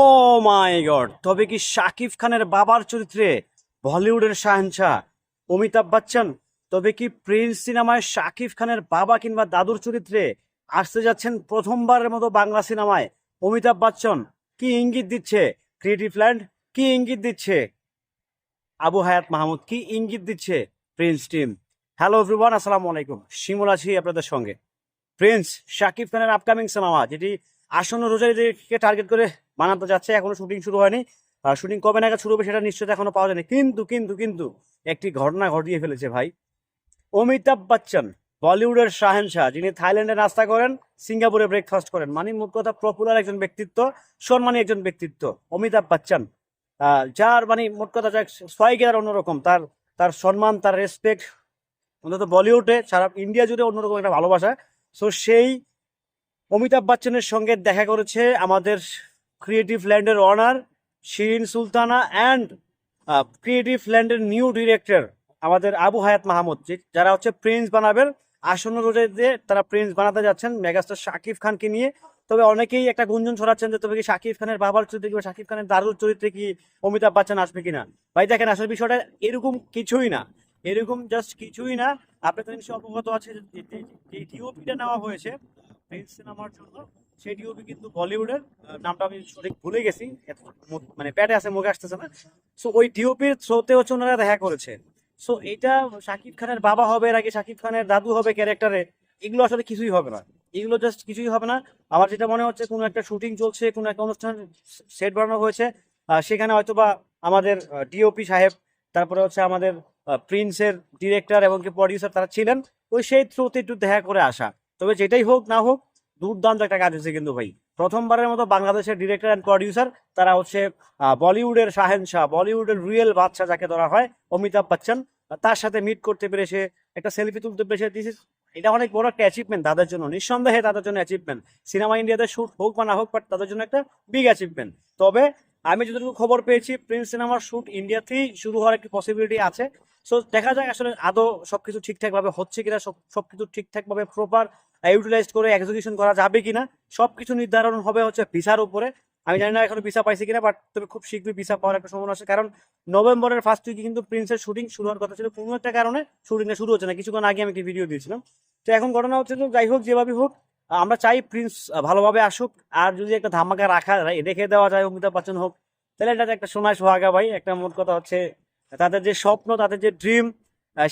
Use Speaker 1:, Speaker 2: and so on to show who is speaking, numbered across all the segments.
Speaker 1: ও মাই god, তবে কি শাকিব খানের বাবার চরিত্রে বলিউডের শাহেনশাহ, অমিতাভ বচ্চন, তবে কি প্রিন্স সিনেমায় শাকিব খানের বাবা কিংবা দাদুর চরিত্রে আসতে যাচ্ছেন প্রথমবারের মতো বাংলা সিনেমায় অমিতাভ বচ্চন? কি ইঙ্গিত দিচ্ছে ক্রিয়েটিভ ল্যান্ড? কি ইঙ্গিত দিচ্ছে আবু হায়াত মাহমুদ? কি ইঙ্গিত দিচ্ছে প্রিন্স টিম? হ্যালো এভরিওয়ান, আসসালামু আলাইকুম। শিমুল আছি আপনাদের সঙ্গে। প্রিন্স, শাকিব খানের আপকামিং সিনেমা, যেটি আসন্ন রোজারিকে টার্গেট করে বানাতে যাচ্ছে, এখনও শুটিং শুরু হয়নি। শুটিং কবে নাগাদ শুরু হবে সেটা নিশ্চয়ই এখনও পাওয়া যায়নি। কিন্তু কিন্তু কিন্তু একটি ঘটনা ঘটিয়ে ফেলেছে ভাই। অমিতাভ বচ্চন, বলিউডের শাহেনশাহ যিনি থাইল্যান্ডে নাস্তা করেন, সিঙ্গাপুরে ব্রেকফাস্ট করেন। মানে মোট কথা পপুলার একজন ব্যক্তিত্ব, সম্মানী একজন ব্যক্তিত্ব, অমিতাভ বচ্চন। যার মানে মোট কথা সোয়াইগের অন্যরকম। তার তার সম্মান, তার রেসপেক্ট অন্তত বলিউডে, সারা ইন্ডিয়া জুড়ে অন্যরকম একটা ভালোবাসা। সো সেই অমিতাভ বচ্চনের সঙ্গে দেখা করেছে আমাদের creative ল্যান্ডের owner Shirin Sultana and creative ল্যান্ডের new director আমাদের আবু হায়াত মাহমুদ যারা হচ্ছে প্রিন্স বানাবেন, আসন্ন রোজাতে তারা প্রিন্স বানাতে যাচ্ছেন, মেগাস্টার শাকিব খানকে নিয়ে। তবে অনেকেই একটা গুঞ্জন ছড়াচ্ছেন যে, তবে কি শাকিব খানের বাবার চরিত্রে কিংবা শাকিব খানের দারুর চরিত্রে কি অমিতাভ বচ্চন আসবে কিনা? ভাই, দেখেন, আসলে বিষয়টা এরকম কিছুই না। এরকম জাস্ট কিছুই না। আপনি তো নিশ্চয়ই অবগত আছে যে- নেওয়া হয়েছে প্রিন্স সিনেমার জন্য। ডিওপি কিন্তু বলিউডের নামটা আমি সঠিক ভুলে গেছি মানে প্যাটে আছে, মুখে আসতেছে না। সো ওই থ্রোতে হচ্ছে ওনারা দেখা করেছে। সো এটা শাকিব খানের বাবা হবে, নাকি শাকিব খানের দাদু হবে ক্যারেক্টারে, এগুলো আসলে কিছুই হবে না। এগুলো জাস্ট কিছুই হবে না। আমার যেটা মনে হচ্ছে, কোনো একটা শুটিং চলছে, কোনো একটা অনুষ্ঠান সেট বানানো হয়েছে সেখানে হয়তো বা আমাদের ডিওপি সাহেব, তারপরে হচ্ছে আমাদের প্রিন্সের ডিরেক্টর এবং কি প্রডিউসার তারা ছিলেন, ওই সেই থ্রুতে একটু দেখা করে আসা। তবে যেটাই হোক, না হোক দুর্দান্ত একটা কাজ হয়েছে কিন্তু ভাই। প্রথমবারের মতো বাংলাদেশের ডিরেক্টর অ্যান্ড প্রডিউসার তারা হচ্ছে বলিউডের শাহেনশাহ বলিউডের রুয়েল বাদশাহ যাকে ধরা হয়, অমিতাভ বচ্চন। তার সাথে মিট করতে পেরেছে একটা সেলফি তুলতে পেরেছে দিস ইজ এটা অনেক বড় একটা অ্যাচিভমেন্ট তাদের জন্য, নিঃসন্দেহে তাদের জন্য অ্যাচিভমেন্ট সিনেমা ইন্ডিয়াতে শ্যুট হোক বা না হোক বাট তাদের জন্য একটা বিগ অ্যাচিভমেন্ট তবে আমি যতটুকু খবর পেয়েছি প্রিন্স সিনেমার শুট ইন্ডিয়াতেই শুরু হওয়ার একটি পসিবিলিটি আছে। সো দেখা যাক আসলে আদৌ সবকিছু ঠিকঠাক ভাবে হচ্ছে কিনা, সব, সবকিছু ঠিকঠাক ভাবে প্রপার ইউটিলাইজ করে এক্সিকিউশন করা যাবে কিনা, সবকিছু নির্ধারণ হবে হচ্ছে ভিসার উপরে। আমি জানি না এখনও ভিসা পাইছি কিনা বাট তবে খুব শীঘ্রই ভিসা পাওয়ার একটা সম্ভাবনা আছে, কারণ নভেম্বরের ফার্স্ট উইকে কিন্তু প্রিন্সের শুটিং শুরু হওয়ার কথা ছিল, কোনো একটা কারণে শুটিংটা শুরু হচ্ছে না। কিছুক্ষণ আগে আমি একটি ভিডিও দিয়েছিলাম। তো এখন ঘটনা হচ্ছে যাই হোক যেভাবে হোক আমরা চাই প্রিন্স ভালোভাবে আসুক। আর যদি একটা ধামাকা রাখা রেখে দেওয়া যায় অমিতাভ বচ্চন হোক, তাহলে এটা একটা সোনায় সোহাগা ভাই, একটা মোট কথা হচ্ছে, তাদের যে স্বপ্ন, তাদের যে ড্রিম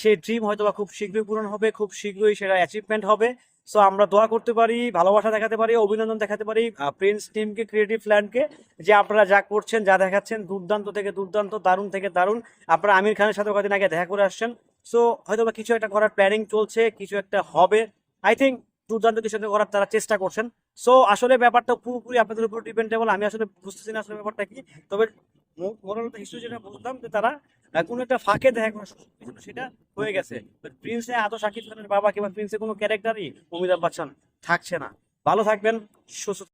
Speaker 1: সেই ড্রিম হয়তো বা খুব শীঘ্রই পূরণ হবে, খুব শীঘ্রই সেটা অ্যাচিভমেন্ট হবে। সো আমরা দোয়া করতে পারি, ভালোবাসা দেখাতে পারি, অভিনন্দন দেখাতে পারি প্রিন্স টিমকে ক্রিয়েটিভ ল্যান্ডকে যে আপনারা যা করছেন, যা দেখাচ্ছেন, দুর্দান্ত থেকে দুর্দান্ত, দারুণ থেকে দারুণ। আপনারা আমির খানের সাথে কদিন আগে দেখা করে আসছেন। সো হয়তো বা কিছু একটা করার প্ল্যানিং চলছে, কিছু একটা হবে। আই থিঙ্ক দুর্দান্ত কিছু করার তারা চেষ্টা করছেন। সো আসলে ব্যাপারটা পুরোপুরি আপনাদের উপর ডিপেন্ডেবল আমি আসলে বুঝতেছি না আসলে ব্যাপারটা কি। তবে মোরাল হিস্ট্রি যেটা বুঝলাম যে তারা কোনো একটা ফাঁকে দেখা কোনো সেটা হয়ে গেছে। প্রিন্সে আদৌ শাকিব খানের বাবা কিংবা প্রিন্সে কোনো ক্যারেক্টারই অমিতাভ বচ্চন থাকছে না। ভালো থাকবেন, সুস্থ